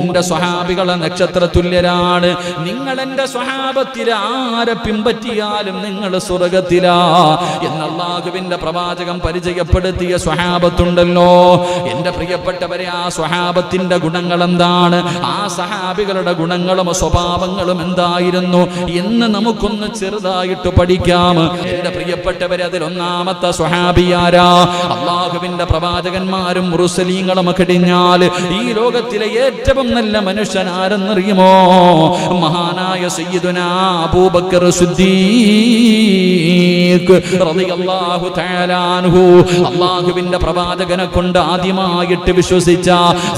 എന്റെ സ്വഹാബികളെ നക്ഷത്ര തുല്യരാണ് നിങ്ങൾ എന്റെ സ്വഹാബത്തിൽ ആരെ പിമ്പറ്റിയാലും നിങ്ങൾ സ്വർഗത്തിലാ. എന്ന് അള്ളാഹുവിന്റെ പ്രവാചകം പരിചയപ്പെടുത്തിയ സ്വഹാബത്തുണ്ടല്ലോ. എന്റെ പ്രിയപ്പെട്ടവരെ ആ സ്വഹാബത്തിന്റെ ഗുണങ്ങൾ എന്താണ്? ആ സഹാബികളുടെ ഗുണങ്ങളും സ്വഭാവങ്ങളും എന്തായിരുന്നു? എന്ന് നമുക്കൊന്ന് ചെറുതായിട്ട് പഠിക്കാം. എന്റെ പ്രിയപ്പെട്ടവരെ അതിൽ ഒന്നാമത്തെ സ്വഹാബിയാരാ അള്ളാഹുവിന്റെ പ്രവാചകന്മാരും മുറുസലീങ്ങളും കഴിഞ്ഞാൽ ഈ ലോകത്തിലെ ഏറ്റവും നല്ല മനുഷ്യൻ ആരെന്നറിയുമോ മഹാനായ സയ്യിദുന അബൂബക്കർ അള്ളാഹുവിന്റെ പ്രവാചകനെ കൊണ്ട് ആദ്യമായിട്ട് വിശ്വസിച്ച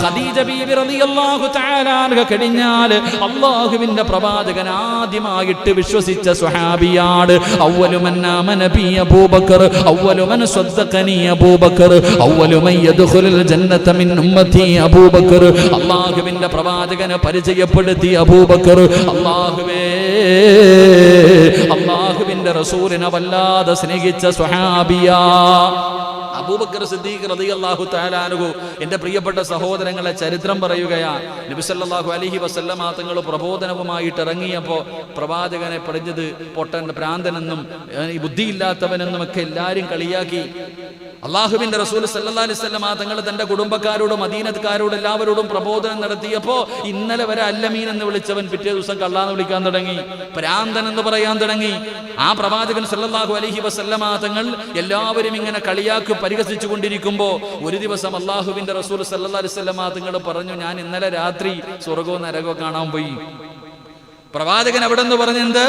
ഖദീജ റളിയല്ലാഹു തആല കഴിഞ്ഞാൽ അള്ളാഹുവിന്റെ പ്രവാചകൻ ആദ്യമായിട്ട് വിശ്വസിച്ച സ്വഹാബിയാണ് അവ്വലു മൻ ആമന ബി അബൂബക്കർ അബൂബക്കർ ജന്നത മിൻ ഉമ്മതി അബൂബക്കർ. അള്ളാഹുവിന്റെ പ്രവാചകനെ പരിചയപ്പെടുത്തി അബൂബക്കർ അള്ളാഹുവേ അള്ളാഹുവിന്റെ റസൂലിനെ വല്ലാതെ സ്നേഹിച്ച സ്വഹാബിയ. അബൂബക്കർ സിദ്ദീഖ് റളിയല്ലാഹു തആല എന്റെ പ്രിയപ്പെട്ട സഹോദരങ്ങളെ ചരിത്രം പറയുകയാണ് നബി സല്ലല്ലാഹു അലൈഹി വസല്ലമ തങ്ങൾ പ്രബോധനവുമായിട്ട് ഇറങ്ങിയപ്പോൾ പ്രവാചകനെ പറഞ്ഞത് പൊട്ടൻ ഭ്രാന്തനെന്നും ബുദ്ധിയില്ലാത്തവനെന്നും ഒക്കെ എല്ലാരും കളിയാക്കി. അള്ളാഹുവിന്റെ റസൂൽ അലൈഹി വസല്ലമ തങ്ങൾ തന്റെ കുടുംബക്കാരോടും അധീനക്കാരോടും എല്ലാവരോടും പ്രബോധനം നടത്തിയപ്പോ ഇന്നലെ വരെ അല്ലമീൻ എന്ന് വിളിച്ചവൻ പിറ്റേ ദിവസം കള്ളാന്ന് വിളിക്കാൻ തുടങ്ങി പ്രാന്തൻ എന്ന് പറയാൻ തുടങ്ങി. ആ പ്രവാചകൻ സല്ലല്ലാഹു അലൈഹി വസല്ലമ തങ്ങൾ എല്ലാവരും ഇങ്ങനെ കളിയാക്കി പരിഹസിച്ചു കൊണ്ടിരിക്കുമ്പോ ഒരു ദിവസം അള്ളാഹുവിന്റെ റസൂൽ സല്ലാ അലൈഹി വസല്ലമ തങ്ങൾ പറഞ്ഞു ഞാൻ ഇന്നലെ രാത്രി സ്വർഗവും നരകവും കാണാൻ പോയി. പ്രവാചകൻ അവിടെ നിന്ന് പറഞ്ഞത്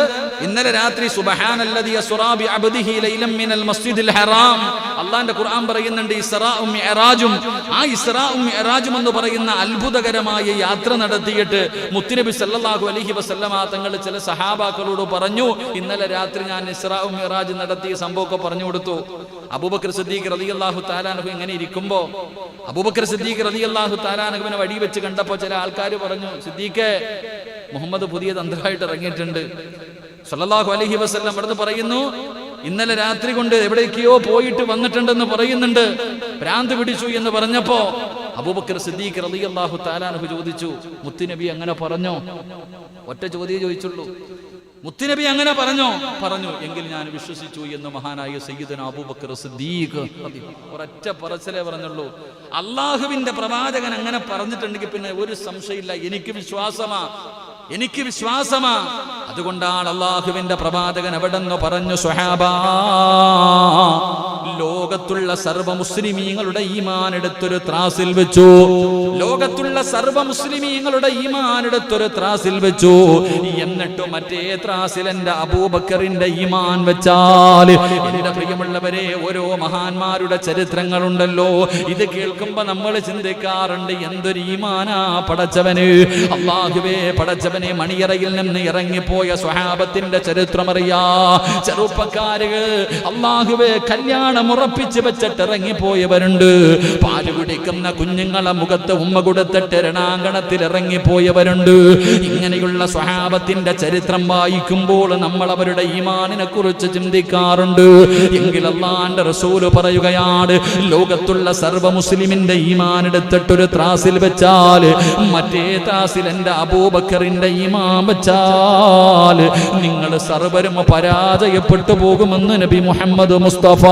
ഇന്നലെ രാത്രി അള്ളാന്റെ ഖുർആൻ പറയുന്നുണ്ട് ആ എന്ന് പറയുന്ന അത്ഭുതകരമായ യാത്ര നടത്തിയിട്ട് മുത്തുനബി സല്ലല്ലാഹു അലൈഹി വസല്ലമ തങ്ങൾ ചില സഹാബാക്കളോട് പറഞ്ഞു ഇന്നലെ രാത്രി ഞാൻ ഇസ്രാഉം മിഅറാജ് നടത്തിയ സംഭവമൊക്കെ പറഞ്ഞു കൊടുത്തു. അബൂബക്കർ സിദ്ദീഖ് റളിയല്ലാഹു തആലാനഹു ഇങ്ങനെ ഇരിക്കുമ്പോ അബൂബക്കർ സിദ്ദീഖ് റളിയല്ലാഹു തആലാനഹുവിനെ വഴി വെച്ച് കണ്ടപ്പോൾ ചില ആൾക്കാർ പറഞ്ഞു സിദ്ദീഖേ മുഹമ്മദ് പുതിയ തന്ത്രമായിട്ട് ഇറങ്ങിയിട്ടുണ്ട്. സല്ലാഹു അലഹി വസല്ലം അവിടുന്ന് പറയുന്നു ഇന്നലെ രാത്രി കൊണ്ട് എവിടേക്കോ പോയിട്ട് വന്നിട്ടുണ്ടെന്ന് പറയുന്നുണ്ട്. ഭ്രാന്ത് പിടിച്ചു എന്ന് പറഞ്ഞപ്പോ അബൂബക്കർ സിദ്ദീഖ് റളിയല്ലാഹു താലാനഹു ചോദിച്ചു മുത്തുനബി അങ്ങനെ പറഞ്ഞോ? ഒറ്റ ചോദ്യം ചോദിച്ചുള്ളൂ. മുത്തുനബി അങ്ങനെ പറഞ്ഞോ? പറഞ്ഞു. എങ്കിൽ ഞാൻ വിശ്വസിച്ചു എന്ന് മഹാനായ സയ്യിദന അബൂബക്കർ സിദ്ദീഖ്. ഒരൊറ്റ പറച്ചിലേ പറഞ്ഞുള്ളൂ. അള്ളാഹുവിന്റെ പ്രവാചകൻ അങ്ങനെ പറഞ്ഞിട്ടുണ്ടെങ്കിൽ പിന്നെ ഒരു സംശയമില്ല. എനിക്ക് വിശ്വാസമാ. എനിക്ക് വിശ്വാസമാ. അതുകൊണ്ടാണ് അള്ളാഹുവിന്റെ പ്രവാചകൻ എവിടെന്ന് പറഞ്ഞു സ്വഹാബാ ലോകത്തുള്ള സർവ മുസ്ലിമീങ്ങളുടെ ഈമാൻ എടുത്തൊരു ത്രാസിൽ വെച്ചു. ലോകത്തുള്ള സർവ മുസ്ലിമീങ്ങളുടെ ഈമാൻ എടുത്തൊരു ത്രാസിൽ വെച്ചു. എന്നിട്ട് മറ്റേ ത്രാസിൽ എന്റെ അബൂബക്കറിന്റെ ഈമാൻ വെച്ചാൽ എന്റെ പ്രിയമുള്ളവരെ ഓരോ മഹാന്മാരുടെ ചരിത്രങ്ങളുണ്ടല്ലോ. ഇത് കേൾക്കുമ്പോ നമ്മൾ ചിന്തിക്കാറുണ്ട് എന്തൊരു ഈമാനാ പടച്ചവന്. അള്ളാഹുവേ പടച്ചവനെ മണിയറയിൽ നിന്ന് ഇറങ്ങിപ്പോയ സ്വഹാബത്തിന്റെ ചരിത്രമറിയാ. ചെറുപ്പക്കാരുകൾ അള്ളാഹുവേ കല്യാണം ഉറപ്പിച്ച് വെച്ചിട്ട് ഇറങ്ങിപ്പോയവരുണ്ട്. പാൽ കുടിക്കുന്ന കുഞ്ഞുങ്ങളെ മുഖത്ത് ഉമ്മ കൊടുത്തിട്ട് രണാങ്കണത്തിൽ ഇറങ്ങിപ്പോയവരുണ്ട്. ഇങ്ങനെയുള്ള സ്വഹാബത്തിന്റെ ചരിത്രം വായിക്കുമ്പോൾ നമ്മൾ അവരുടെ ഈമാനിനെ കുറിച്ച് ചിന്തിക്കാറുണ്ട്. എങ്കിൽ റസൂൽ പറയുകയാണ് ലോകത്തുള്ള സർവ മുസ്ലിമിന്റെ ഈമാൻ എടുത്തിട്ടൊരു ത്രാസിൽ വെച്ചാൽ മറ്റേ ത്രാസിൽ എന്റെ അബൂബക്കറിന്റെ ഈമാൻ വെച്ചാൽ നിങ്ങൾ സർവരും പരാജയപ്പെട്ടു പോകുമെന്ന് നബി മുഹമ്മദ് മുസ്തഫ.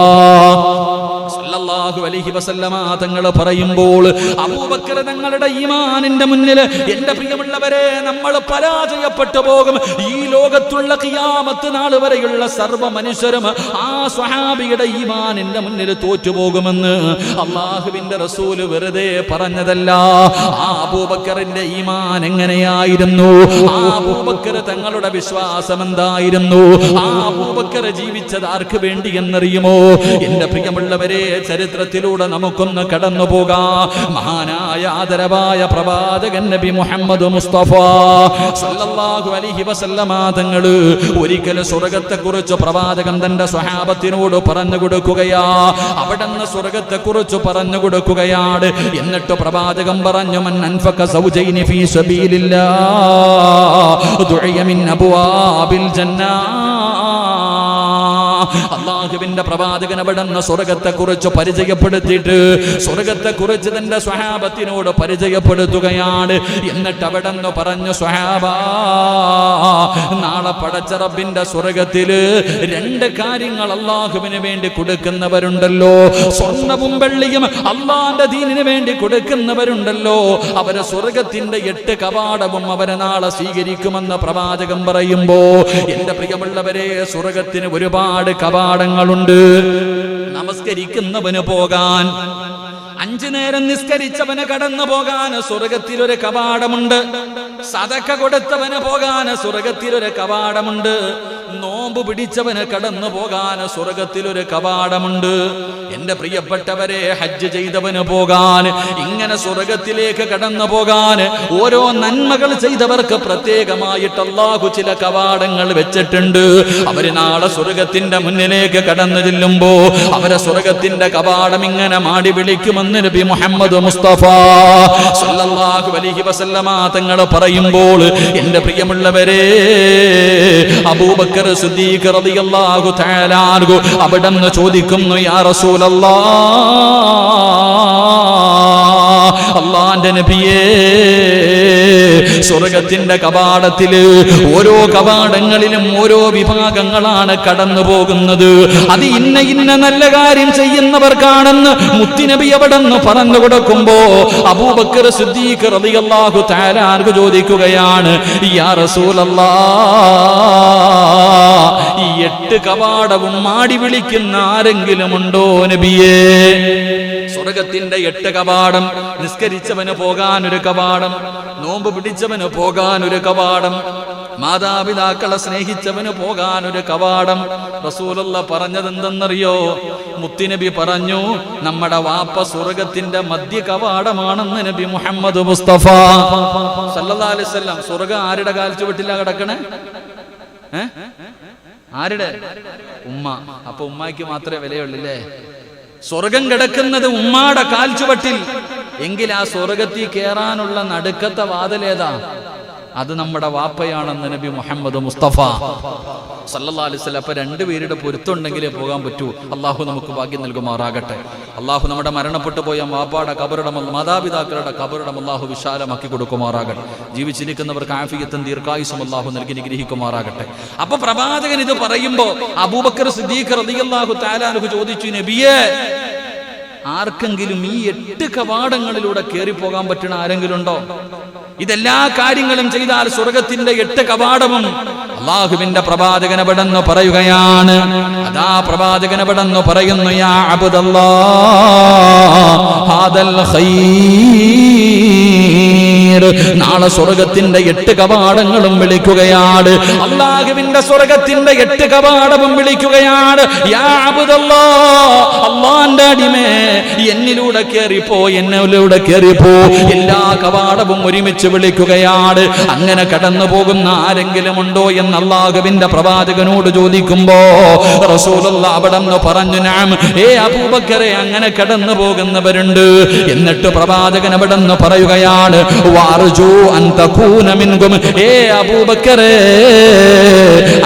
Oh. സല്ലല്ലാഹു അലൈഹി വസല്ലമ തങ്ങൾ പറയുമ്പോൾ അബൂബക്കർ തങ്ങളുടെ ഈമാനിന്റെ മുന്നിൽ എന്റെ പ്രിയമുള്ളവരെ നമ്മൾ പരാജയപ്പെട്ടു പോകും. ഈ ലോകത്തുള്ള ഖിയാമത്ത് നാൾ വരെയുള്ള സർവ മനുഷ്യരും ആ സ്വഹാബിയുടെ ഈമാനിന്റെ മുന്നിൽ തോറ്റുപോകുമെന്ന് അള്ളാഹുവിന്റെ റസൂൽ വെറുതെ പറഞ്ഞതല്ല. ആ അബൂബക്കറിന്റെ ഈമാൻ എങ്ങനെയായിരുന്നു? ആ അബൂബക്കർ തങ്ങളുടെ വിശ്വാസം എന്തായിരുന്നു? ആ അബൂബക്കർ ജീവിച്ചത് ആർക്ക് വേണ്ടി എന്നറിയുമോ? എന്റെ പ്രിയമുള്ളവരെ ചരിത്രത്തിലൂടെ നമുക്കൊന്ന് കടന്നു പോകാം. മഹാനായ ആദരവായ പ്രവാചകൻ നബി മുഹമ്മദ് മുസ്തഫ സല്ലല്ലാഹു അലൈഹി വസല്ലമ തങ്ങൾ ഒരിക്കൽ സ്വർഗത്തെക്കുറിച്ച് പ്രവാചകൻ തന്റെ സ്വഹാബത്തിനോട് പറഞ്ഞു കൊടുക്കുകയാ. അവിടെന്ന് സ്വർഗത്തെക്കുറിച്ച് കുറിച്ച് പറഞ്ഞു കൊടുക്കുകയാണ്. എന്നിട്ട് പ്രവാചകൻ പറഞ്ഞു മൻ അൻഫക സൗജൈനി ഫീ സബീലില്ലാഹ് ദുഇയ മിൻ അബ്വാബിൽ ജന്നാ. അള്ളാഹുവിന്റെ പ്രവാചകൻ അവിടുന്ന് സ്വർഗത്തെ കുറിച്ച് പരിചയപ്പെടുത്തിയിട്ട് സ്വർഗത്തെ കുറിച്ച് തന്റെ സ്വഹാബത്തിനോട് പരിചയപ്പെടുത്തുകയാണ്. എന്നിട്ട് അവിടെന്ന് പറഞ്ഞു സ്വഹാബ നാളെ പടച്ചറബിന്റെ സ്വർഗത്തിൽ രണ്ട് കാര്യങ്ങൾ അള്ളാഹുവിന് വേണ്ടി കൊടുക്കുന്നവരുണ്ടല്ലോ. സ്വർണവും വെള്ളിയും അള്ളാന്റെ ദീനിന് വേണ്ടി കൊടുക്കുന്നവരുണ്ടല്ലോ. അവരെ സ്വർഗത്തിന്റെ എട്ട് കവാടവും അവരെ നാളെ സ്വീകരിക്കുമെന്ന് പ്രവാചകം പറയുമ്പോ എന്റെ പ്രിയമുള്ളവരെ സ്വർഗത്തിന് ഒരുപാട് കവാടങ്ങളുണ്ട്. നമസ്കരിക്കുന്നവന് പോകാൻ അഞ്ചു നേരം നിസ്കരിച്ചവന് കടന്നു പോകാൻ സ്വർഗത്തിലൊരു കവാടമുണ്ട്. സതക്ക കൊടുത്തവന് പോകാൻ സ്വർഗത്തിലൊരു കവാടമുണ്ട്. നോമ്പ് പിടിച്ചവന് കടന്നു പോകാൻ സ്വർഗത്തിലൊരു കവാടമുണ്ട്. എന്റെ പ്രിയപ്പെട്ടവരെ ഹജ്ജ് ചെയ്തവന് പോകാൻ ഇങ്ങനെ സ്വർഗത്തിലേക്ക് കടന്നു പോകാൻ ഓരോ നന്മകൾ ചെയ്തവർക്ക് പ്രത്യേകമായിട്ട് അള്ളാഹു ചില കവാടങ്ങൾ വെച്ചിട്ടുണ്ട്. അവർ നാളെ സ്വർഗത്തിന്റെ മുന്നിലേക്ക് കടന്നു ചെല്ലുമ്പോ അവരെ സ്വർഗത്തിന്റെ കവാടം ഇങ്ങനെ മാടി വിളിക്കുമെന്ന് നബി മുഹമ്മദ് മുസ്തഫ സല്ലല്ലാഹു അലൈഹി വസല്ലമ തങ്ങൾ പറയുമ്പോൾ എന്റെ പ്രിയമുള്ളവരെ അബൂബക്കർ സിദ്ദീഖ് റളിയല്ലാഹു തആല അൻഹു അവിടെന്ന് ചോദിക്കുന്നു യാ റസൂലല്ലാഹ് അള്ളാന്റെ നബിയേ സ്വർഗത്തിന്റെ കപാടത്തിൽ ഓരോ കപാടങ്ങളിലും ഓരോ വിഭാഗങ്ങളാണ് കടന്നു പോകുന്നത്. അത് ഇന്ന ഇന്ന നല്ല കാര്യം ചെയ്യുന്നവർക്കാണെന്ന് മുത്തിനബി അവിടെ നിന്ന് പറഞ്ഞു കൊടുക്കുമ്പോ അബൂബക്കർ സിദ്ദീഖ് റളിയല്ലാഹു തആല ചോദിക്കുകയാണ് യാ റസൂലല്ലാ ഈ എട്ട് കവാടവും മാടി വിളിക്കുന്ന ആരെങ്കിലും ഉണ്ടോ നബിയേ? സ്വർഗത്തിന്റെ എട്ട് കവാടം നിസ്കരിച്ചവന് പോകാൻ ഒരു കവാടം നോമ്പ് പിടിച്ചവന് പോകാൻ ഒരു കവാടം മാതാപിതാക്കളെ സ്നേഹിച്ചവന് പോകാൻ ഒരു കവാടം. റസൂലുള്ള പറഞ്ഞത് എന്തെന്നറിയോ മുത്തിനബി പറഞ്ഞു നമ്മുടെ വാപ്പ സ്വർഗത്തിന്റെ മധ്യ കവാടമാണെന്ന് നബി മുഹമ്മദ് മുസ്തഫ. വസല്ലം സ്വർഗം ആരുടെ കാൽച്ചുവെട്ടില്ല കിടക്കണേ? ആരുടെ? ഉമ്മ. അപ്പൊ ഉമ്മയ്ക്ക് മാത്രമേ വിലയുള്ളൂ സ്വർഗം കിടക്കുന്നത് ഉമ്മാടെ കാൽച്ചുവട്ടിൽ. എങ്കിൽ ആ സ്വർഗത്തിൽ കയറാനുള്ള നടുക്കത്തെ വാതിലേതാ? അത് നമ്മുടെ വാപ്പയാണെന്ന് നബി മുഹമ്മദ് മുസ്തഫ. സല്ലല്ലാഹു അലൈഹി വസല്ലം അപ്പൊ രണ്ടുപേരുടെ പൊരുത്തുണ്ടെങ്കിലേ പോകാൻ പറ്റൂ. അള്ളാഹു നമുക്ക് ഭാഗ്യം നൽകുമാറാകട്ടെ. അള്ളാഹു നമ്മുടെ മരണപ്പെട്ടു പോയ വാപ്പാടെ കബറിടം മാതാപിതാക്കളുടെ കബറിടം അള്ളാഹു വിശാലമാക്കി കൊടുക്കുമാറാകട്ടെ. ജീവിച്ചിരിക്കുന്നവർക്ക് ആഫിയത്തും ദീർഘായുസും അള്ളാഹു നൽകി നിഗ്രഹിക്കുമാറാകട്ടെ അപ്പൊ പ്രവാചകൻ ഇത് പറയുമ്പോ അബൂബക്കർ സിദ്ദീഖ് റളിയല്ലാഹു താലാനുഹു ചോദിച്ചു നബിയേ ആർക്കെങ്കിലും ഈ എട്ട് കവാടങ്ങളിലൂടെ കയറി പോകാൻ പറ്റുന്ന ആരെങ്കിലും ഉണ്ടോ ഇതെല്ലാ കാര്യങ്ങളും ചെയ്താൽ സ്വർഗത്തിന്റെ എട്ട് കവാടവും അള്ളാഹുവിന്റെ പ്രവാചകനപടെന്ന് പറയുകയാണ്. അതാ പ്രവാചകനപടെന്ന് പറയുന്നു യാ അബ്ദല്ലാ ഹാദൽ ഖൈർ നാളെ സ്വർഗത്തിന്റെ എട്ട് കവാടങ്ങളും വിളിക്കുകയാണ്. അള്ളാഹുവിന്റെ സ്വർഗത്തിന്റെ എട്ട് കവാടവും വിളിക്കുകയാണ്. അള്ളാന്റെ അടിമേ എന്നിലൂടെ കയറിപ്പോ എന്നിലൂടെ കയറിപ്പോ. എല്ലാ കവാടവും ഒരുമിച്ച് വിളിക്കുകയാണ്. അങ്ങനെ കടന്നു പോകുന്ന ആരെങ്കിലും ഉണ്ടോ എന്ന് അള്ളാഹുവിന്റെ പ്രവാചകനോട് ചോദിക്കുമ്പോ റസൂലുള്ള പറഞ്ഞു നാം ഏ അബൂബക്കറെ അങ്ങനെ കടന്നു പോകുന്നവരുണ്ട് എന്നിട്ട് പ്രവാചകൻ അവിടെ പറയുകയാണ് വാർജു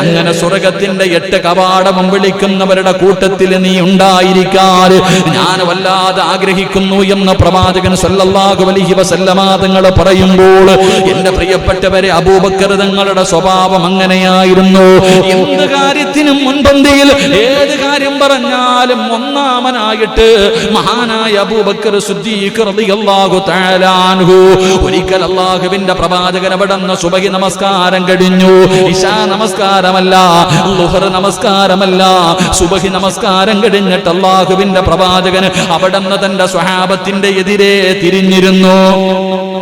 അങ്ങനെ സ്വർഗത്തിന്റെ എട്ട് കവാടമം വിളിക്കുന്നവരുടെ കൂട്ടത്തിൽ നീ ഉണ്ടായിരിക്കാൻ ഞാൻ വല്ലാതെ ആഗ്രഹിക്കുന്നു എന്ന് പ്രവാചകൻ സല്ലല്ലാഹു അലൈഹി വസല്ലമ തങ്ങൾ പറയുമ്പോൾ എന്റെ പ്രിയപ്പെട്ടവരെ അബൂബക്കർ തങ്ങളുടെ സ്വഭാവം അങ്ങനെയായിരുന്നു. എന്ത് കാര്യത്തിനും മുൻപന്തിയിൽ ഏത് കാര്യം പറഞ്ഞാലും ഒന്നാമനായിട്ട് മഹാനായ അബൂബക്കർ സിദ്ദീഖ് റളിയല്ലാഹു അൻഹു ഒരിക്കൽ അള്ളാഹുവിന്റെ പ്രവാചകൻ അവിടുന്ന് സുബഹി നമസ്കാരം കഴിഞ്ഞു. ഇഷാ നമസ്കാരമല്ല ലുഹർ നമസ്കാരമല്ല. സുബഹി നമസ്കാരം കഴിഞ്ഞിട്ട് അള്ളാഹുവിന്റെ പ്രവാചകൻ അവിടുന്ന് തന്റെ സ്വഹാബത്തിന്റെ എതിരെ തിരിഞ്ഞിരുന്നു.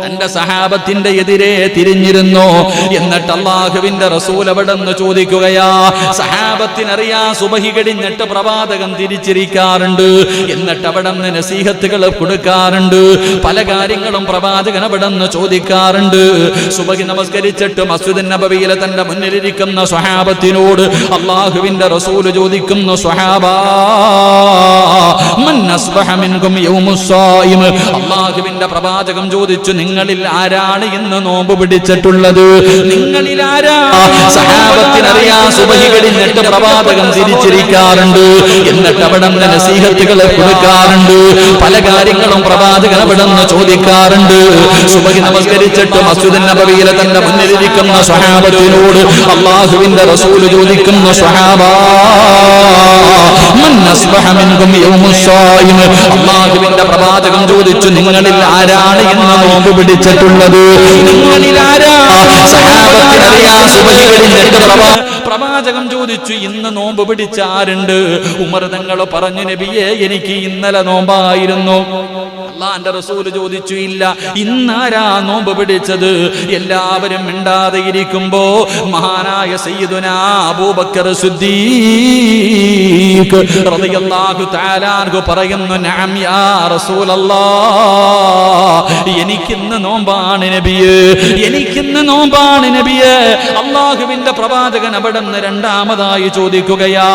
തന്റെ സഹാബത്തിന്റെ എതിരെ തിരിഞ്ഞിരുന്നു. എന്നിട്ട് അള്ളാഹുവിന്റെ റസൂൽ അവിടെന്ന് ചോദിക്കുകയാ സഹാബത്തിനറിയാ സുബഹി കഴിഞ്ഞിട്ട് പ്രവാചകൻ തിരിച്ചിരിക്കാറുണ്ട്. എന്നിട്ട് അവിടെ നിന്ന് നസീഹത്തുകൾ കൊടുക്കാറുണ്ട്. പല കാര്യങ്ങളും പ്രവാചകൻ അവിടെ നിന്ന് ചോദിക്കാറുണ്ട്. സുബഹി നമസ്കരിച്ചിട്ട് മസ്ജിദ് നബവിയിലെ തന്റെ മുന്നിലിരിക്കുന്ന സ്വഹാബത്തിനോട് അള്ളാഹുവിന്റെ റസൂൽ ചോദിക്കുന്നു സ്വഹാബാ അള്ളാഹുവിന്റെ പ്രവാചകം ചോദിച്ചു നിങ്ങൾ നിങ്ങളിൽ ആരാണ് ഇന്ന് നോമ്പ് പിടിച്ചിട്ടുള്ളത്? നിങ്ങളിൽ ആരാ? സഹാബത്തിനറിയാ സുബഹി കഴിഞ്ഞിട്ട് പ്രവാചകൻ തിരിച്ചിരിക്കാറുണ്ട്. എന്നിട്ട് അവിടെ നസീഹത്തുകളെ കൊടുക്കാറുണ്ട്. പല കാര്യങ്ങളും പ്രവാചകൻ അവിടെ നിന്ന് ചോദിക്കാറുണ്ട്. സുബഹി നമസ്കരിച്ചിട്ട് മസ്ജിദ് നബവിയിലെ തന്റെ മുന്നിലിരിക്കുന്ന സ്വഹാബത്തിനോട് അള്ളാഹുവിന്റെ റസൂൽ ചോദിക്കുന്ന സ്വഹാബ അള്ളാഹുവിന്റെ പ്രവാചകൻ ചോദിച്ചു നിങ്ങളിൽ ആരാണ് ഇന്ന് നോമ്പ് പിടിച്ചിട്ടുള്ളത്. നിങ്ങളിൽ ആരാ പ്രവാചകം ചോദിച്ചു ഇന്ന് നോമ്പ് പിടിച്ച ആരുണ്ട്? ഉമർ തങ്ങൾ പറഞ്ഞു നബിയെ എനിക്ക് ഇന്നലെ നോമ്പായിരുന്നു. അള്ളാന്റെ റസൂൽ ചോദിച്ചു ഇല്ല ഇന്നാരാ നോമ്പ് പിടിച്ചത്? എല്ലാവരും മിണ്ടാതെ ഇരിക്കുമ്പോ മഹാനായ സയ്യിദുനാ അബൂബക്കർ സിദ്ദീഖ് റളിയല്ലാഹു തആല അൻഹു പറയുന്നു നഅം യാ റസൂലല്ലാഹ് എനിക്കിന്ന് നോമ്പാണ് നബിയേ എനിക്കിന്ന് നോമ്പാണ് നബിയേ. അള്ളാഹുവിന്റെ പ്രവാചകൻ അവിടെ നിന്ന് രണ്ടാമതായി ചോദിക്കുകയാ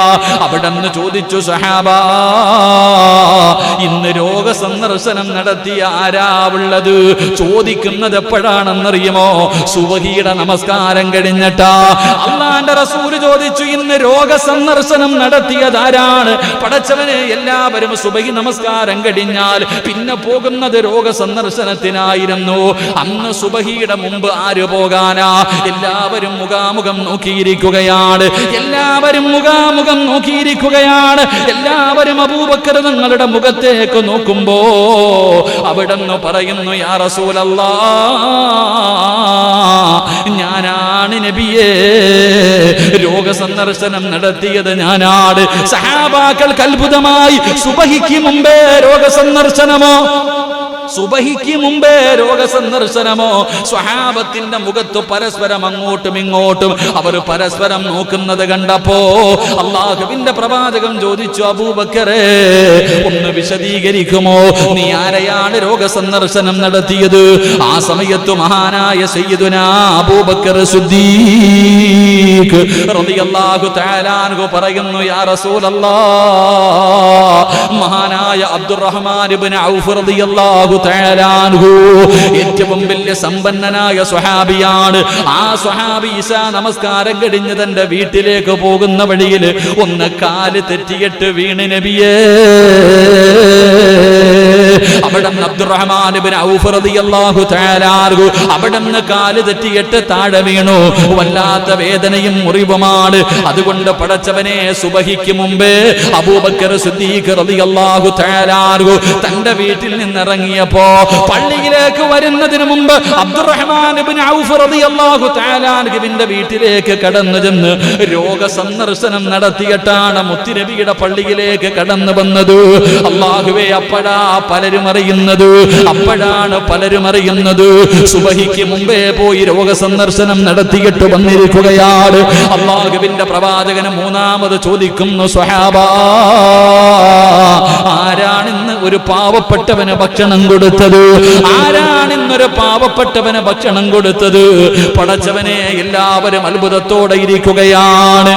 അവിടെ നിന്ന് ചോദിച്ചു സഹാബ ഇന്ന് രോഗസന്ദർശനം നടത്തിയ ആരാ ഉള്ളത് ചോദിക്കുന്നത് എപ്പോഴാണെന്നറിയുമോ സുവഹിയുടെ നമസ്കാരം കഴിഞ്ഞിട്ടാ. അള്ളാന്റെ റസൂൽ ചോദിച്ചു ഇന്ന് രോഗസന്ദർശനം നടത്തിയത് ആരാണ് പടച്ചവനെ എല്ലാവരും സുബഹി നമസ്കാരം കഴിഞ്ഞാൽ പിന്നെ പോകുന്നത് രോഗ സന്ദർശനത്തിനായിരുന്നു അന്ന് സുബഹിയുടെ മുമ്പ് ആര് പോകാനാ? എല്ലാവരും മുഖാമുഖം നോക്കിയിരിക്കുകയാണ്. എല്ലാവരും മുഖാമുഖം നോക്കിയിരിക്കുകയാണ്. എല്ലാവരും അബൂബക്കർ മുഖത്തേക്ക് നോക്കുമ്പോ അവിടെന്ന് പറയുന്നു യാ റസൂലല്ലാ ഞാനാണ് നബിയെ. രോഗസന്ദർശനം നടത്തിയത് ഞാനാണ്. സഹാബാക്കൾക്ക് അത്ഭുതമായി സുബഹിക്ക് മുമ്പേ രോഗസന്ദർശനമോ? സുബഹിക്ക് മുമ്പേ രോഗസന്ദർശനമോ സ്വഹാബത്തിന്റെ മുഖത്ത് പരസ്പരം അങ്ങോട്ടും ഇങ്ങോട്ടും അവർ പരസ്പരം നോക്കുന്നത് കണ്ടപ്പോ അള്ളാഹുവിന്റെ പ്രവാചകം ചോദിച്ചു അബൂബക്കറേ ഒന്ന് വിശദീകരിക്കുമോ? നീ ആരെയാണ് രോഗസന്ദർശനം നടത്തിയത്? ആ സമയത്ത് മഹാനായ സയ്യിദുനാ അബൂബക്കർ റളിയല്ലാഹു തആല പറയുന്നു യാ മഹാനായ അബ്ദുറഹ്മാൻ ഇബ്നു ഔഫ് ഏറ്റവും വലിയ സമ്പന്നനായ സ്വഹാബിയാണ്. ആ സ്വഹാബി ഈശ നമസ്കാരം കഴിഞ്ഞ് തന്റെ വീട്ടിലേക്ക് പോകുന്ന വഴിയിൽ ഒന്ന് കാൽ തെറ്റിയിട്ട് വീണ് നബിയേ. അവിടം അബ്ദുറഹ്മാൻ അവിടെ കാൽ തെറ്റിയിട്ട് താഴെ വീണു. വല്ലാത്ത വേദനയും മുറിവുമാണ്. അതുകൊണ്ട് പടച്ചവനെ സുബഹിക്ക് മുമ്പേ അബൂബക്കർ സിദ്ദീഖ് റളിയല്ലാഹു തന്റെ വീട്ടിൽ നിന്ന് ഇറങ്ങിയപ്പോ പള്ളിയിലേക്ക് വരുന്നതിന് മുമ്പ് അബ്ദുറഹ്മാൻ വീട്ടിലേക്ക് കടന്നു ചെന്ന് രോഗസന്ദർശനം നടത്തിയിട്ടാണ് മുത്തുനബിയുടെ പള്ളിയിലേക്ക് കടന്നു വന്നത്. അള്ളാഹുവെ അപ്പോഴാ പലരും അറിയുന്നത്. അപ്പോഴാണ് പലരും അറിയുന്നത്. സുബഹിക്ക് മുമ്പേ പോയി രോഗസന്ദർശനം നടത്തിയിട്ട് വന്നിരിക്കുകയാണ്. അള്ളാഹുവിന്റെ പ്രവാചകന് മൂന്നാമത് ചോദിക്കുന്നു സ്വഹാബ ഒരു പാവപ്പെട്ടവന് ഭക്ഷണം കൊടുത്തത്? ആരാണെന്നൊരു പാവപ്പെട്ടവന് ഭക്ഷണം കൊടുത്തത്? പടച്ചവനെ എല്ലാവരും അത്ഭുതത്തോടെ ഇരിക്കുകയാണ്.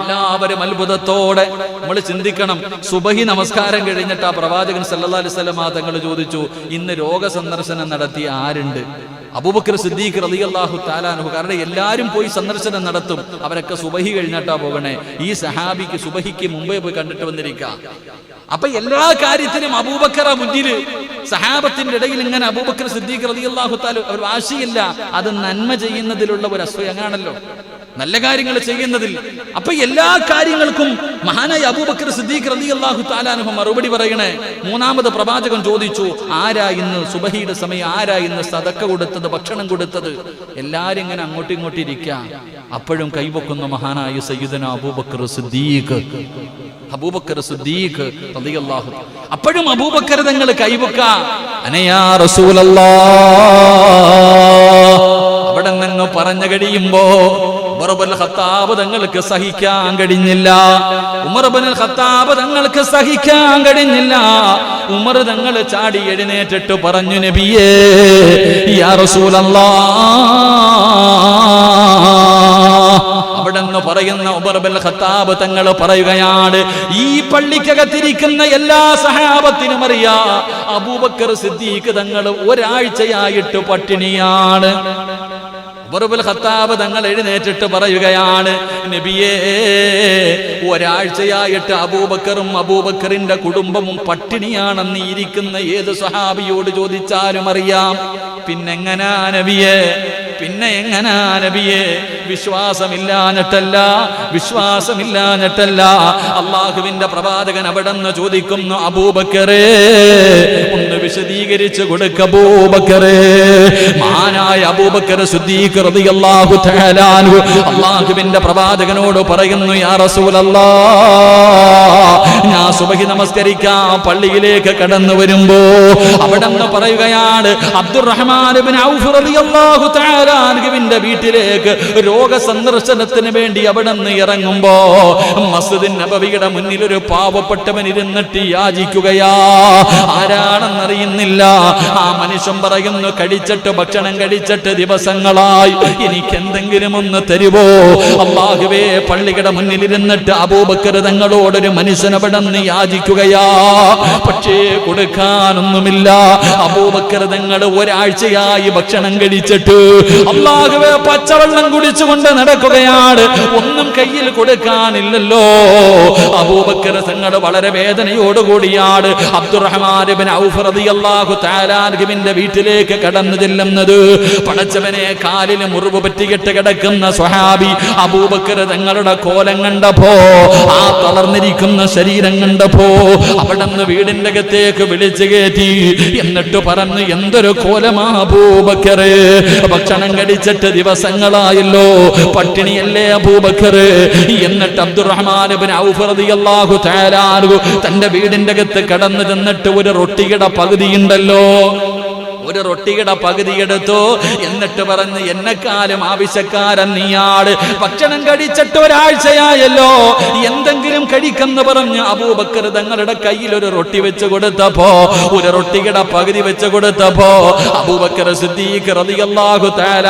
എല്ലാവരും അത്ഭുതത്തോടെ. നമ്മൾ ചിന്തിക്കണം. സുബഹി നമസ്കാരം കഴിഞ്ഞിട്ട് ആ പ്രവാചകൻ സല്ലല്ലാഹു അലൈഹി വസല്ലം തങ്ങൾ ചോദിച്ചു ഇന്ന് രോഗ സന്ദർശനം നടത്തിയ ആരുണ്ട്? അബൂബക്കർ സിദ്ദീഖ് റളിയല്ലാഹു താലാനുഹു കാരണം എല്ലാവരും പോയി സന്ദർശനം നടത്തും. അവരൊക്കെ സുബഹി കഴിഞ്ഞിട്ടാ പോകണേ. ഈ സഹാബിക്ക് സുബഹിക്ക് മുമ്പേ പോയി കണ്ടിട്ട് വന്നിരിക്കാം. അപ്പൊ എല്ലാ കാര്യത്തിനും അബൂബക്കറ മുന്നിൽ സഹാബത്തിന്റെ ഇടയിൽ ഇങ്ങനെ അബൂബക്കർ സിദ്ദീഖ് റളിയല്ലാഹു താല ഒരു വാശിയില്ല. അത് നന്മ ചെയ്യുന്നതിലുള്ള ഒരു അസ്വയങ്ങാണല്ലോ നല്ല കാര്യങ്ങൾ ചെയ്യുന്നതിൽ. അപ്പൊ എല്ലാ കാര്യങ്ങൾക്കും മഹാനായ അബൂബക്കർ സിദ്ദീഖ് റതി അള്ളാഹു താലാനുഹു മറുപടി പറയണേ. മൂന്നാമത് പ്രവാചകൻ ചോദിച്ചു ആരാ ഇന്ന് സുബഹിയുടെ സമയം? ആരാ ഇന്ന് സദക്ക കൊടുത്തത് ഭക്ഷണം കൊടുത്തത്? എല്ലാരും ഇങ്ങനെ അങ്ങോട്ടും ഇങ്ങോട്ടും ഇരിക്കാം. അപ്പോഴും കൈവക്കുന്ന മഹാനായ സയ്യിദന അബൂബക്കർ സിദ്ദീഖ്. അബൂബക്കർ സിദ്ദീഖ് റളിയല്ലാഹു അപ്പോഴും അബൂബക്കർ തങ്ങൾ കൈവക്ക. അനയാ റസൂലല്ലാഹ്. അവിടെ നിന്ന് പറഞ്ഞു കഴിയുമ്പോ ഉമർബുൽ ഖത്താബ് തങ്ങൾക്ക് സഹിക്കാൻ കഴിഞ്ഞില്ല. ഉമർബുൽ ഖത്താബ് തങ്ങൾക്ക് സഹിക്കാൻ കഴിഞ്ഞില്ല. ഉമർ തങ്ങൾ ചാടി എഴുന്നേറ്റിട്ട് പറഞ്ഞു നബിയേ യാ റസൂലല്ലാഹ്. അവിടെ നിന്ന് പറയുന്ന ഉമർബൽ ഖത്താബ് തങ്ങൾ പറയുകയാണ് ഈ പള്ളിക്കകത്തിരിക്കുന്ന എല്ലാ സഹാബത്തിനും അറിയാ അബൂബക്കർ സിദ്ദീഖ് തങ്ങൾ ഒരാഴ്ചയായിട്ട് പട്ടിണിയാണ്. ഉമറുബുൽ ഖത്താബ് തങ്ങൾ എഴുന്നേറ്റിട്ട് പറയുകയാണ് നബിയേ ഒരാഴ്ചയായിട്ട് അബൂബക്കറും അബൂബക്കറിന്റെ കുടുംബവും പട്ടിണിയാണെന്ന് ഇരിക്കുന്ന ഏത് സഹാബിയോട് ചോദിച്ചാലും അറിയാം. പിന്നെങ്ങനാ നബിയേ? പിന്നെ എങ്ങനാ നബിയെ? വിശ്വാസമില്ലാഞ്ഞിട്ടല്ല വിശ്വാസമില്ലാഞ്ഞിട്ടല്ല. അള്ളാഹുവിന്റെ പ്രവാചകൻ അവിടെ നിന്ന് ചോദിക്കുന്നു അബൂബക്കറേ വിശദീകരിച്ച് കൊടുക്ക അബൂബക്കറേ. മാനായ അബൂബക്കർ റളിയല്ലാഹു പ്രവാചകനോട് പറയുന്നു യാ റസൂലല്ലാ ഞാൻ സുബഹി നമസ്കരിക്കാൻ പള്ളിയിലേക്ക് കടന്നു വരുമ്പോ അവിടെ നിന്ന് പറയുകയാണ് അബ്ദുറഹ്മാൻ ഇബ്നു ഔഫ് റളിയല്ലാഹു വീട്ടിലേക്ക് രോഗ സന്ദർശനത്തിന് വേണ്ടി അവിടെ നിന്ന് ഇറങ്ങുമ്പോ മസ്ജിദ് മുന്നിൽ ഒരു പാവപ്പെട്ടവൻ ഇരുന്നിട്ട് യാചിക്കുകയാ. ആരാണെന്നറിയുന്നില്ല ആ മനുഷ്യൻ പറയുന്നു കഴിച്ചിട്ട് ഭക്ഷണം കഴിച്ചിട്ട് ദിവസങ്ങളായി. എനിക്ക് എന്തെങ്കിലും ഒന്ന് തരുവോ? അള്ളാഹുവേ പള്ളിയുടെ മുന്നിൽ ഇരുന്നിട്ട് അബൂബക്കർ തങ്ങളോടൊരു മനുഷ്യൻ അവിടെ യാചിക്കുകയാ. പക്ഷേ കൊടുക്കാനൊന്നുമില്ല. അബൂബക്കർ തങ്ങൾ ഒരാഴ്ചയായി ഭക്ഷണം കഴിച്ചിട്ട് അള്ളാഹുവേ പച്ചവെള്ളം കുടിച്ചുകൊണ്ട് നടക്കുകയാണ്. ഒന്നും കയ്യിൽ കൊടുക്കാനില്ലല്ലോ. അബൂബക്കർ തങ്ങൾ വളരെ വേദനയോടുകൂടിയാണ്. അബ്ദുറഹ്മാൻ ഔഫ് റളിയല്ലാഹു തആല വീട്ടിലേക്ക് കടന്നു ചെല്ലുന്നത്. പടച്ചവനെ കാലിൽ മുറിവ് പറ്റിയിട്ട് കിടക്കുന്ന സ്വഹാബി അബൂബക്കർ തങ്ങളുടെ കോലം കണ്ടപ്പോ ആ തളർന്നിരിക്കുന്ന ശരീരം കണ്ടപ്പോ അവിടെ വീടിന്റെ അകത്തേക്ക് വിളിച്ചു കയറ്റി. എന്നിട്ട് പറഞ്ഞു എന്തൊരു കോലമാ അബൂബക്കറ് ഭക്ഷണം കഴിച്ചിട്ട് ദിവസങ്ങളായല്ലോ. പട്ടിണിയല്ലേ അബൂബക്കറ് എന്നിട്ട് അബ്ദുറഹ്മാൻ ഔഫ് റളിയല്ലാഹു തആല തന്റെ വീടിന്റെ അകത്ത് കടന്നു ചെന്നിട്ട് ഒരു റൊട്ടിയുടെ പകുതിയുണ്ടല്ലോ ഒരു റൊട്ടിയുടെ പകുതി എടുത്തു. എന്നിട്ട് പറഞ്ഞ് എന്നെക്കാലും ആവശ്യക്കാരൻ നീയാട് ഭക്ഷണം കഴിച്ചിട്ട് ഒരാഴ്ചയായല്ലോ. എന്തെങ്കിലും കഴിക്കെന്ന് പറഞ്ഞ് അബൂബക്കർ തങ്ങളുടെ കയ്യിൽ ഒരു റൊട്ടി വെച്ച് കൊടുത്തപ്പോ ഒരു റൊട്ടിയുടെ പകുതി വെച്ച് കൊടുത്തപ്പോ അബൂബക്കർ സിദ്ദീഖ് റളിയല്ലാഹു തആല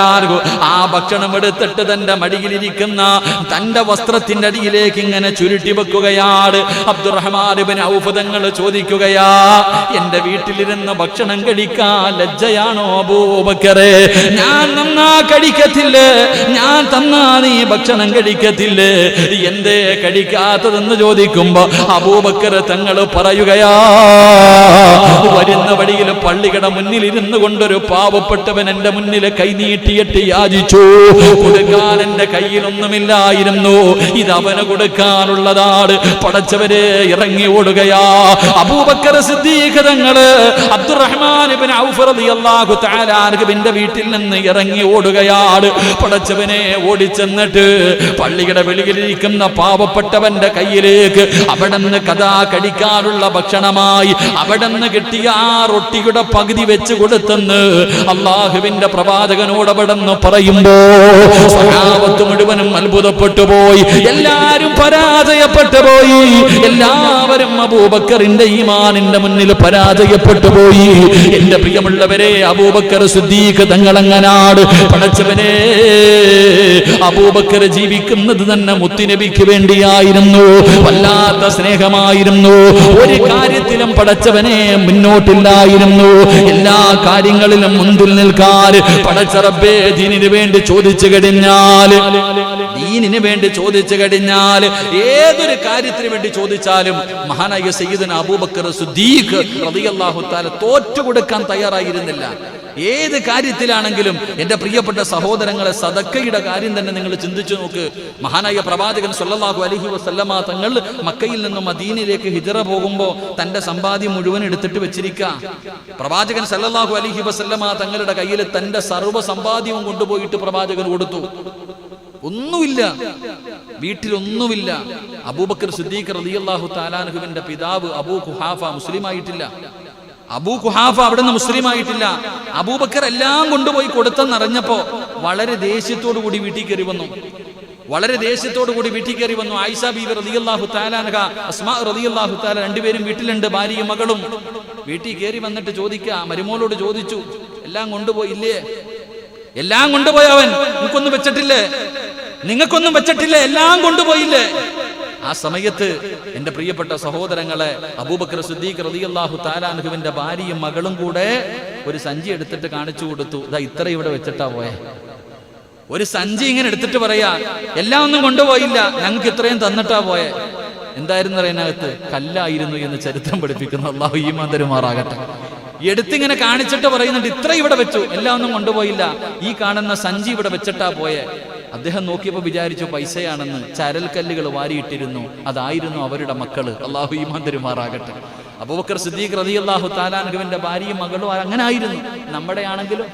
ആ ഭക്ഷണം എടുത്തിട്ട് തന്റെ മടിയിലിരിക്കുന്ന തന്റെ വസ്ത്രത്തിന്റെ അടിയിലേക്ക് ഇങ്ങനെ ചുരുട്ടി വെക്കുകയാണ്. അബ്ദുറഹ്മാൻ ഔഫ് തങ്ങൾ ചോദിക്കുകയാ എന്റെ വീട്ടിലിരുന്ന് ഭക്ഷണം കഴിക്കാൻ ലജ്ജയാണോ അബൂബക്കറെ? ഞാൻ നന്നാ കഴിക്കത്തില്ലേ ഞാൻ തന്നാ നീ ഭക്ഷണം കഴിക്കത്തില്ലേ? എന്തേ കഴിക്കാത്തതെന്ന് ചോദിക്കുമ്പോ അബൂബക്കർ തങ്ങൾ പറയുകയാ വരുന്ന വഴിയിൽ പള്ളിയുടെ മുന്നിൽ ഇരുന്നു കൊണ്ടൊരു പാവപ്പെട്ടവൻ എന്റെ മുന്നിൽ കൈനീട്ടിയിട്ട് യാചിച്ചു. കൊടുക്കാൻ എന്റെ കയ്യിലൊന്നുമില്ലായിരുന്നു. ഇത് അവന് കൊടുക്കാനുള്ളതാണ്. പടച്ചവരെ ഇറങ്ങി ഓടുകയാ. അബൂബക്കർ സിദ്ധീകതങ്ങൾ തങ്ങൾ അബ്ദുറഹ്മാൻ റളിയല്ലാഹു തആല അൻഹുവിന്റെ വീട്ടിൽ നിന്ന് ഇറങ്ങി ഓടുകയാണ് പടച്ചവനെ ഓടിച്ചെന്നിട്ട് പള്ളിയുടെ വെളിയിലിരിക്കുന്ന പാവപ്പെട്ടവന്റെ കയ്യിലേക്ക് അവിടെ നിന്ന് കഥാ കടിക്കാനുള്ള ഭക്ഷണമായി അവിടെ നിന്ന് കിട്ടിയ ആ റൊട്ടിയുടെ പകുതി വെച്ച് കൊടുത്തെന്ന് അള്ളാഹുവിന്റെ പ്രവാചകനോട് അവിടെ നിന്ന് പറയുമ്പോ സഹാബത്ത് മുഴുവനും അത്ഭുതപ്പെട്ടു പോയി. എല്ലാരും പരാജയപ്പെട്ടു പോയി. എല്ലാവരും അബൂബക്കറിന്റെ ഈമാനിന്റെ മുന്നിൽ പരാജയപ്പെട്ടു പോയി. എന്റെ പ്രിയമുള്ളവരെ അബൂബക്കർ സുദ്ദീഖ് തങ്ങളങ്ങനാട്. പടച്ചവനെ അബൂബക്കർ ജീവിക്കുന്നത് തന്നെ മുത്തുനബിക്ക് വേണ്ടിയായിരുന്നു. വല്ലാത്ത സ്നേഹമായിരുന്നു. ഒരു കാര്യത്തിലും പടച്ചവനെ മുന്നോട്ടില്ലായിരുന്നു. എല്ലാ കാര്യങ്ങളിലും മുൻപിൽ നിൽക്കാൻ പടച്ചറബേ ദീനിന് വേണ്ടി ചോദിച്ചു കഴിഞ്ഞാൽ ദീനിന് വേണ്ടി ചോദിച്ചു കഴിഞ്ഞാൽ ഏതൊരു കാര്യത്തിന് വേണ്ടി ചോദിച്ചാലും മഹാനായ സയ്യിദന അബൂബക്കർ സുദ്ദീഖ് റളിയല്ലാഹു താല തോറ്റു കൊടുക്കാൻ തയ്യാറായിരുന്നില്ല. ഏത് കാര്യത്തിലാണെങ്കിലും എന്റെ പ്രിയപ്പെട്ട സഹോദരങ്ങളെ സദക്കയുടെ കാര്യം തന്നെ നിങ്ങൾ ചിന്തിച്ചു നോക്ക്. മഹാനായ പ്രവാചകൻ സൊല്ലാഹു അലഹി വസല്ലമ തങ്ങൾ മക്കയിൽ നിന്നും മദീനിലേക്ക് ഹിജറ പോകുമ്പോൾ തന്റെ സമ്പാദ്യം മുഴുവൻ എടുത്തിട്ട് വെച്ചിരിക്കുക പ്രവാചകൻ സല്ലല്ലാഹു അലഹി വസല്ലമ തങ്ങളുടെ കയ്യിൽ തന്റെ സർവ സമ്പാദ്യവും കൊണ്ടുപോയിട്ട് പ്രവാചകൻ കൊടുത്തു. ഒന്നുമില്ല. വീട്ടിലൊന്നുമില്ല. അബൂബക്കർ സിദ്ദീഖ് റളിയല്ലാഹു താലാൻഹുവിന്റെ പിതാവ് അബൂ ഖുഹാഫ മുസ്ലിം ആയിട്ടില്ല അബൂ ഖുഹാഫ അവിടെ നിന്ന് മുസ്ലിം ആയിട്ടില്ല അബൂബക്കർ എല്ലാം കൊണ്ടുപോയി കൊടുത്തെന്നറിഞ്ഞപ്പോ വളരെ ദേഷ്യത്തോടു കൂടി വീട്ടിൽ കയറി വന്നു. വളരെ ദേഷ്യത്തോടു കൂടി വീട്ടിൽ കയറി വന്നു. ആയിഷ ബീവി റളിയല്ലാഹു താലാനക അസ്മാ റളിയല്ലാഹു താല രണ്ടുപേരും വീട്ടിലുണ്ട് ഭാര്യയും മകളും. വീട്ടിൽ കയറി വന്നിട്ട് ചോദിക്കുക മരുമോളോട് ചോദിച്ചു എല്ലാം കൊണ്ടുപോയില്ലേ? എല്ലാം കൊണ്ടുപോയവൻ അവൻ. വെച്ചിട്ടില്ലേ? നിങ്ങൾക്കൊന്നും വെച്ചിട്ടില്ല എല്ലാം കൊണ്ടുപോയില്ലേ? ആ സമയത്ത് എന്റെ പ്രിയപ്പെട്ട സഹോദരങ്ങളെ അബൂബക്കർ സിദ്ദീഖ് റളിയല്ലാഹു താലാൻഹുവിന്റെ ഭാര്യയും മകളും കൂടെ ഒരു സഞ്ചി എടുത്തിട്ട് കാണിച്ചു കൊടുത്തു. ഇതാ ഇത്ര ഇവിടെ വെച്ചിട്ടാ പോയെ. ഒരു സഞ്ചി ഇങ്ങനെ എടുത്തിട്ട് പറയാ എല്ലാം ഒന്നും കൊണ്ടുപോയില്ല ഞങ്ങൾക്ക് ഇത്രയും തന്നിട്ടാ പോയെ. എന്തായിരുന്നു അതിനകത്ത് കല്ലായിരുന്നു എന്ന് ചരിത്രം പഠിപ്പിക്കുന്ന. അള്ളാഹു ഈ മാന്തരുമാറാകട്ടെ എടുത്തിങ്ങനെ കാണിച്ചിട്ട് പറയുന്നുണ്ട് ഇത്ര ഇവിടെ വെച്ചു എല്ലാം ഒന്നും കൊണ്ടുപോയില്ല. ഈ കാണുന്ന സഞ്ചി ഇവിടെ വെച്ചിട്ടാ പോയെ. അദ്ദേഹം നോക്കിയപ്പോൾ വിചാരിച്ചു പൈസയാണെന്ന് ചരൽക്കല്ലുകൾ വാരിയിട്ടിരുന്നു. അതായിരുന്നു അവരുടെ മക്കൾ. അള്ളാഹു ഈ മാന്തരുമാറാകട്ടെ അബൂബക്കർ സിദ്ദീഖ് റതി അള്ളാഹു താലാൻഖുവിന്റെ ഭാര്യയും മകളും അങ്ങനെ ആയിരുന്നു നമ്മുടെ ആണെങ്കിലും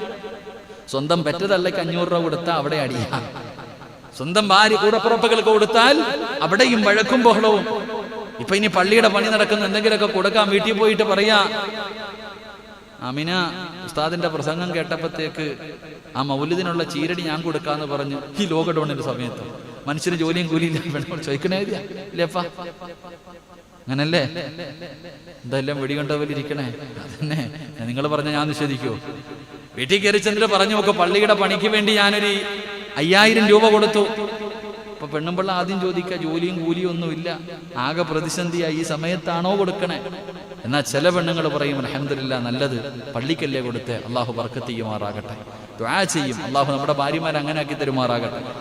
സ്വന്തം പെറ്റതല്ലേക്ക് അഞ്ഞൂറ് രൂപ കൊടുത്താൽ അവിടെ അടിയാ. സ്വന്തം ഭാര്യ കൂടപ്പുറപ്പുകൾക്ക് കൊടുത്താൽ അവിടെയും വഴക്കും ബഹളവും. ഇപ്പൊ ഇനി പള്ളിയുടെ പണി നടക്കുന്ന എന്തെങ്കിലുമൊക്കെ കൊടുക്കാൻ വീട്ടിൽ പോയിട്ട് പറയാ. അമിന ഉസ്താദിന്റെ പ്രസംഗം കേട്ടപ്പോഴത്തേക്ക് ആ മൗലിദിനുള്ള ചീരടി ഞാൻ കൊടുക്കാന്ന് പറഞ്ഞു ഈ ലോക്ക്ഡൌണിന്റെ സമയത്ത്. മനുഷ്യന് ജോലിയും കൂലിയില്ല വേണം. ചോദിക്കണേ ഇല്ലേപ്പാ അങ്ങനല്ലേ? എന്തെല്ലാം വെടികണ്ട പോലെ ഇരിക്കണേ. അതന്നെ. നിങ്ങൾ പറഞ്ഞ ഞാൻ നിഷേധിക്കുവോ വീട്ടിൽ കയറി ചെന്നിട്ട് പറഞ്ഞു നോക്കെ പള്ളിയുടെ പണിക്ക് വേണ്ടി ഞാനൊരു അയ്യായിരം രൂപ കൊടുത്തു. അപ്പൊ പെണ്ണുമ്പിള്ള ആദ്യം ചോദിക്കുക ജോലിയും കൂലിയും ഒന്നുമില്ല. ആകെ പ്രതിസന്ധിയായി ഈ സമയത്താണോ കൊടുക്കണേ? എന്നാൽ ചില പെണ്ണുങ്ങൾ പറയും അലഹമില്ല നല്ലത്. പള്ളിക്കല്ലേ കൊടുത്ത്? അള്ളാഹു ബർക്കത്ത് ചെയ്യുമാറാകട്ടെ. ദ്വാ ചെയ്യും. അള്ളാഹു നമ്മുടെ ഭാര്യമാരെ അങ്ങനെ ആക്കി തരുമാറാകട്ടെ.